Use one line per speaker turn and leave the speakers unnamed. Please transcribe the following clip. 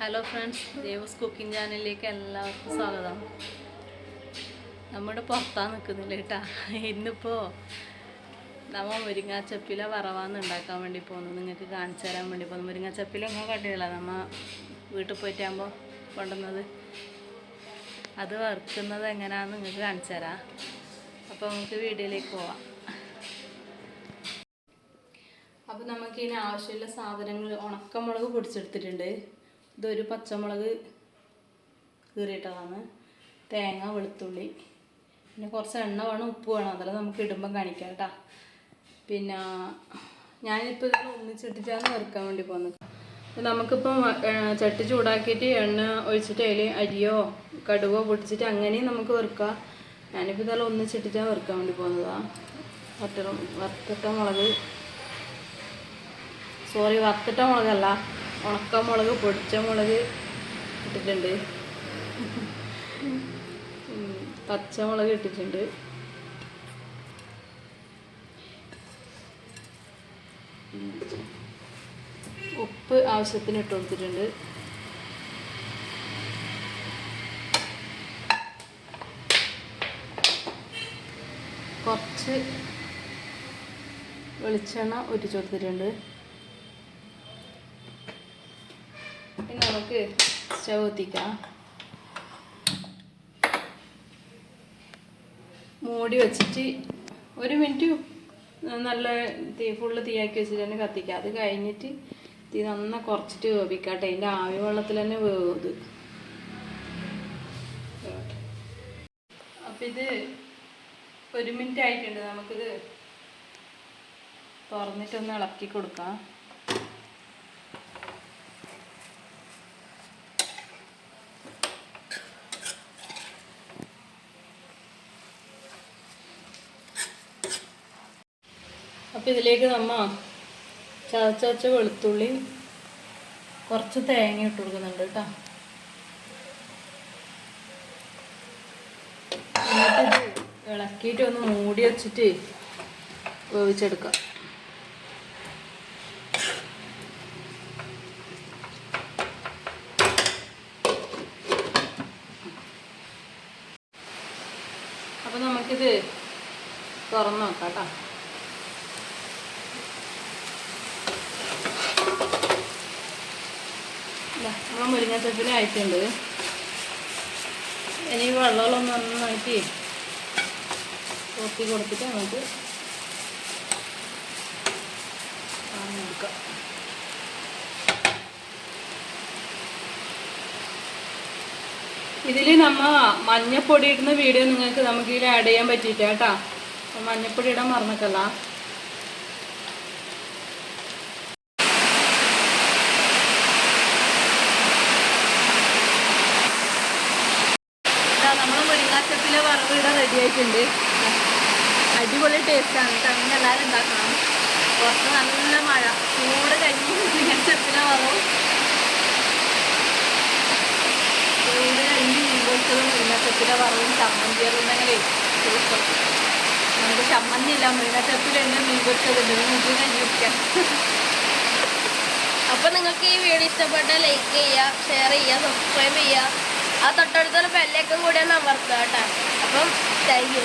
Hello friends Devas cooking ചാനലിലേക്ക് എല്ലാവർക്കും സ്വാഗതം. നമ്മുടെ പുറത്താണ് നിൽക്കുന്നില്ല കേട്ടാ. ഇന്നിപ്പോൾ നമ്മ മുരിങ്ങാച്ചപ്പില വറവാന്ന് ഉണ്ടാക്കാൻ വേണ്ടി പോകുന്നു നിങ്ങൾക്ക് കാണിച്ചു തരാൻ വേണ്ടി പോകുന്നു മുരിങ്ങാച്ചപ്പില എങ്ങനെ കണ്ടില്ല നമ്മ വീട്ടിൽ പോയിട്ടാകുമ്പോൾ കൊണ്ടുവന്നത്? അത് വറുക്കുന്നത് എങ്ങനെയാണെന്ന് നിങ്ങൾക്ക് കാണിച്ചു തരാം. അപ്പോൾ നമുക്ക് വീഡിയോയിലേക്ക് പോവാം. അപ്പോൾ നമുക്ക് ഇതിന് ആവശ്യമുള്ള സാധനങ്ങൾ ഉണക്കമുളക് പൊടിച്ചെടുത്തിട്ടുണ്ട്. ഇതൊരു പച്ചമുളക് കീറിയിട്ടതാണ്. തേങ്ങ വെളുത്തുള്ളി പിന്നെ കുറച്ച് എണ്ണ വേണം ഉപ്പ് വേണം. അതെല്ലാം നമുക്ക് ഇടുമ്പം കാണിക്കാം കേട്ടോ. പിന്നെ ഞാനിപ്പോൾ ഇതിൽ ഒന്നിച്ചിട്ടിട്ടാണ് വറുക്കാൻ വേണ്ടി പോകുന്നത് നമുക്കിപ്പം ചട്ടി ചൂടാക്കിയിട്ട് എണ്ണ ഒഴിച്ചിട്ട് അതിൽ അരിയോ കടുവോ പൊട്ടിച്ചിട്ട് അങ്ങനെയും നമുക്ക് വറുക്കാം. ഞാനിപ്പോൾ ഇതെല്ലാം ഒന്നിച്ചിട്ടിട്ടാണ് വറുക്കാൻ വേണ്ടി പോകുന്നതാണ് വറ്റ വറുത്തിട്ട മുളക്. സോറി വറുത്തിട്ട മുളകല്ല. ഉണക്ക മുളക് പൊടിച്ച മുളക് ഇട്ടിട്ടുണ്ട് പച്ചമുളക് ഇട്ടിട്ടുണ്ട്. ഉപ്പ് ആവശ്യത്തിന് ഇട്ട് കൊടുത്തിട്ടുണ്ട്. കുറച്ച് വെളിച്ചെണ്ണ ഒറ്റിച്ചു കൊടുത്തിട്ടുണ്ട് ഇനി നമുക്ക് സ്റ്റവ് കത്തിക്കാം മൂടി വെച്ചിട്ട് ഒരു മിനിറ്റ് നല്ല തീ ഫുള്ള് തീയാക്കി വെച്ചിട്ട് തന്നെ കത്തിക്കാം. അത് കഴിഞ്ഞിട്ട് തീ നന്ന കുറച്ചിട്ട് വേവിക്കാട്ടെ. അതിന്റെ ആവി വെള്ളത്തിൽ തന്നെ വേവും ഇത് അപ്പം ഇത് ഒരു മിനിറ്റ് ആയിട്ടുണ്ട്. നമുക്കിത് തുറന്നിട്ടൊന്ന് ഇളക്കി കൊടുക്കാം. അപ്പം ഇതിലേക്ക് നമ്മ ചതച്ച വെച്ച വെളുത്തുള്ളി കുറച്ച് തേങ്ങ ഇട്ട് കൊടുക്കുന്നുണ്ട് കേട്ടോ. എന്നിട്ടിത് ഇളക്കിയിട്ട് ഒന്ന് മൂടി വെച്ചിട്ട് വേവിച്ചെടുക്കാം. അപ്പം നമുക്കിത് തുറന്ന് നോക്കാം കേട്ടോ. നമ്മൾ മുരിങ്ങച്ചപ്പില ആയിട്ടുണ്ട്. ഇനി വെള്ളമുള്ള നന്നായിട്ട് കൊത്തി കൊടുത്തിട്ട് നമുക്ക് എടുക്കാം ഇതിൽ നമ്മ മഞ്ഞപ്പൊടി ഇടുന്ന വീഡിയോ നിങ്ങൾക്ക് നമുക്ക് ഇതിൽ ആഡ് ചെയ്യാൻ പറ്റിയിട്ടാ. കേട്ടാ മഞ്ഞപ്പൊടി ഇടാൻ മറന്നിട്ടല്ല നമ്മൾ മുരിങ്ങാച്ചപ്പിലെ വറവ് ഇവിടെ റെഡി ആയിട്ടുണ്ട്. അടിപൊളി ടേസ്റ്റാണ് കേട്ടോ. അങ്ങനെ എല്ലാവരും ഉണ്ടാക്കണം. പുറത്ത് നല്ല മഴ. ചൂട് കഴിഞ്ഞ് മുരിങ്ങാച്ചപ്പിലെ വറവ് ചൂട് കഴിഞ്ഞ് മീൻപൊളിച്ചതും മുരിങ്ങാച്ചപ്പിലെ വറവും ചമ്മന്തിയതും തന്നെ സൂപ്പർ. നമുക്ക് ചമ്മന്തി ഇല്ല. മുരിങ്ങാച്ചപ്പിലുണ്ട് മീൻ പൊരിച്ചതുണ്ട് കഴിഞ്ഞിരിക്കാം
അപ്പൊ നിങ്ങൾക്ക് ഈ വീഡിയോ ഇഷ്ടപ്പെട്ടാൽ ലൈക്ക് ചെയ്യുക ഷെയർ ചെയ്യുക സബ്സ്ക്രൈബ് ചെയ്യുക. ആ തൊട്ടടുത്തുള്ള ബെല്ലൊക്കെ കൂടി ഒന്ന് അമർത്തുക അപ്പം താങ്ക് യു